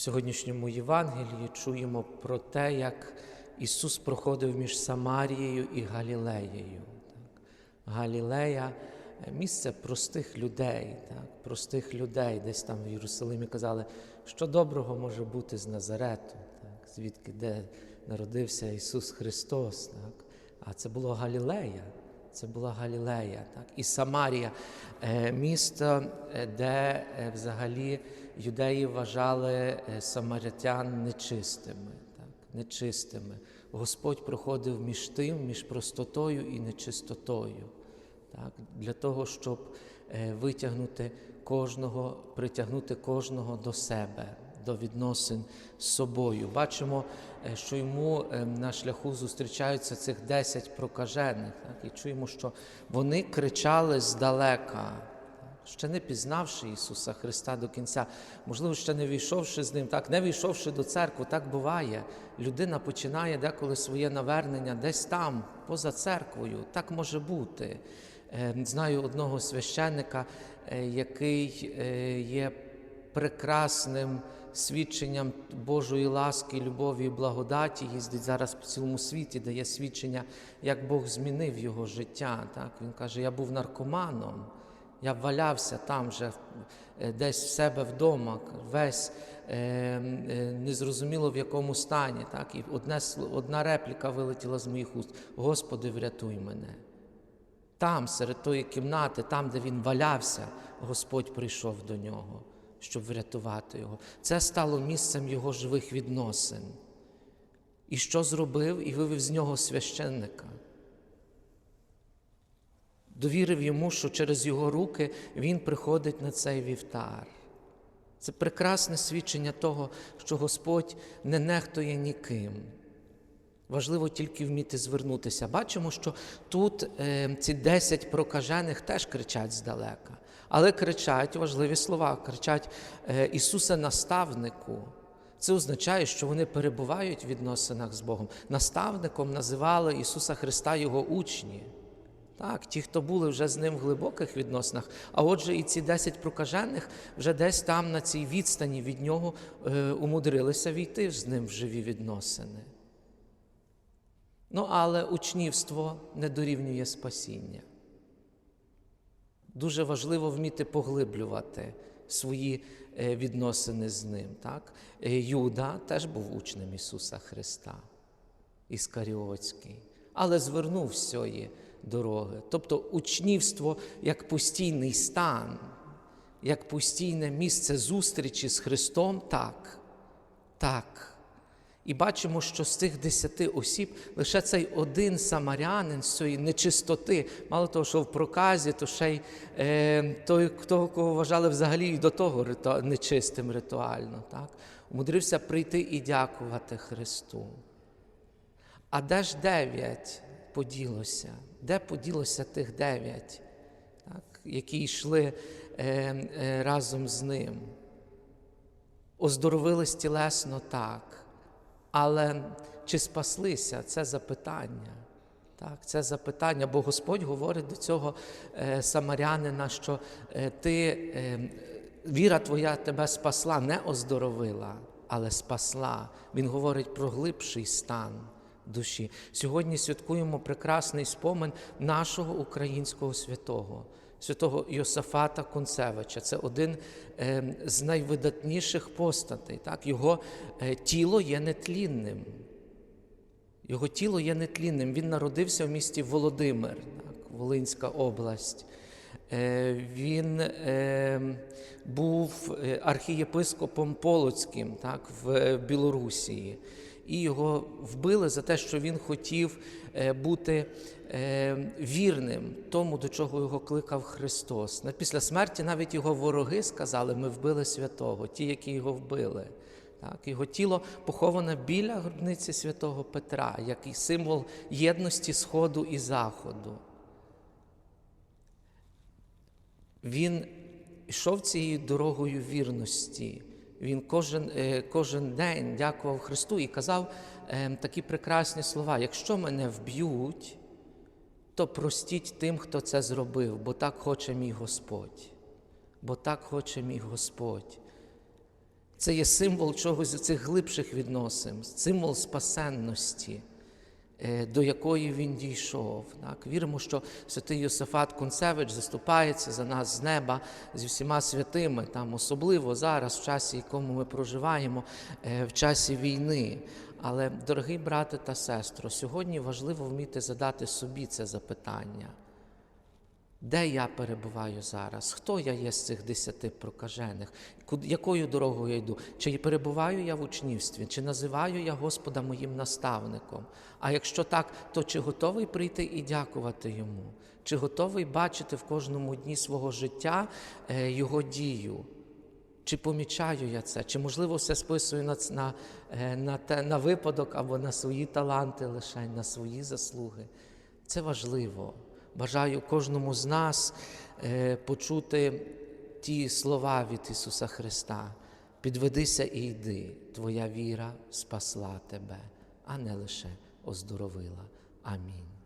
В сьогоднішньому Євангелії чуємо про те, як Ісус проходив між Самарією і Галілеєю. Галілея місце простих людей, так, простих людей, десь там в Єрусалимі казали, що доброго може бути з Назарету, так, звідки де народився Ісус Христос. Так. А це було Галілея. Це була Галілея, так? І Самарія, е, місто, е, де е, взагалі юдеї вважали самаритян нечистими, так, нечистими. Господь проходив між тим, між простотою і нечистотою, так, для того, щоб витягнути кожного, притягнути кожного до себе, до відносин з собою. Бачимо, е, що йому е, на шляху зустрічаються цих 10 прокажених, так, і чуємо, що вони кричали здалека. Ще не пізнавши Ісуса Христа до кінця, можливо, ще не війшовши з Ним, так, не війшовши до церкви, так буває. Людина починає деколи своє навернення десь там, поза церквою. Так може бути. Е, Знаю одного священника, який є прекрасним свідченням Божої ласки, любові і благодаті, їздить зараз по цілому світі, дає свідчення, як Бог змінив його життя. Так? Він каже: Я був наркоманом. Я валявся там же е, десь в себе вдома, весь е, е, незрозуміло в якому стані. Так? І одне, одна репліка вилетіла з моїх уст: Господи, врятуй мене. Там, серед тої кімнати, там, де він валявся, Господь прийшов до нього, щоб врятувати його. Це стало місцем його живих відносин. І що зробив? І вивів з нього священника довірив йому, що через його руки він приходить на цей вівтар. Це прекрасне свідчення того, що Господь не нехтує ніким. Важливо тільки вміти звернутися. Бачимо, що тут е, ці десять прокажених теж кричать здалека, але кричать важливі слова, кричать е, Ісусе наставнику. Це означає, що вони перебувають в відносинах з Богом. Наставником називали Ісуса Христа Його учні. Так, ті, хто були вже з ним в глибоких відносинах, а отже, і ці десять прокажених вже десь там на цій відстані від нього е, умудрилися війти з ним в живі відносини. Ну, але учнівство не дорівнює спасіння. Дуже важливо вміти поглиблювати свої е, відносини з ним. Так? Е, Юда теж був учнем Ісуса Христа, Іскаріотський, але звернув з цієї дороги. Тобто учнівство як постійний стан, як постійне місце зустрічі з Христом, так, так. І бачимо, що з цих десяти осіб лише цей один самарянин з цієї нечистоти, мало того, що в проказі, то ще й е, той, того, кого вважали взагалі і до того риту, нечистим ритуально, так, умудрився прийти і дякувати Христу. А де ж дев'ять поділося? Де поділося тих дев'ять, які йшли е, е, разом з ним? Оздоровились тілесно так. Але чи спаслися це запитання? Так, це запитання, бо Господь говорить до цього е, самарянина, що е, ти, е, віра твоя тебе спасла, не оздоровила, але спасла. Він говорить про глибший стан душі. Сьогодні святкуємо прекрасний спомин нашого українського святого, святого Йосафата Концевича. Це один е, з найвидатніших постатей. Так? Його е, тіло є нетлінним. Його тіло є нетлінним. Він народився в місті Володимир, так, Волинська область. Е, Він був архієпископом Полоцьким так, в Білорусії. І його вбили за те, що він хотів е, бути е, вірним тому, до чого його кликав Христос. Після смерті навіть його вороги сказали: ми вбили святого, ті, які його вбили. Так, його тіло поховане біля гробниці святого Петра, як і символ єдності Сходу і Заходу. Він йшов цією дорогою вірності. Він кожен, е, кожен день дякував Христу і казав е, такі прекрасні слова: якщо мене вб'ють, то простіть тим, хто це зробив, бо так хоче мій Господь. Бо так хоче мій Господь. Це є символ чогось цих глибших відносин, символ спасенності, до якої він дійшов. Так? Віримо, що святий Йосифат Кунцевич заступається за нас з неба зі всіма святими, там особливо зараз, в часі, якому ми проживаємо, е, в часі війни. Але, дорогий брате та сестро, сьогодні важливо вміти задати собі це запитання. Де я перебуваю зараз? Хто я є з цих десяти прокажених? Якою дорогою я йду? Чи перебуваю я в учнівстві? Чи називаю я Господа моїм наставником? А якщо так, то чи готовий прийти і дякувати йому? Чи готовий бачити в кожному дні свого життя е, його дію? Чи помічаю я це? Чи можливо все списую на, на, е, на, те, на випадок або на свої таланти лише, на свої заслуги? Це важливо. Бажаю кожному з нас е, почути ті слова від Ісуса Христа. Підведися і йди, твоя віра спасла тебе, а не лише оздоровила. Амінь.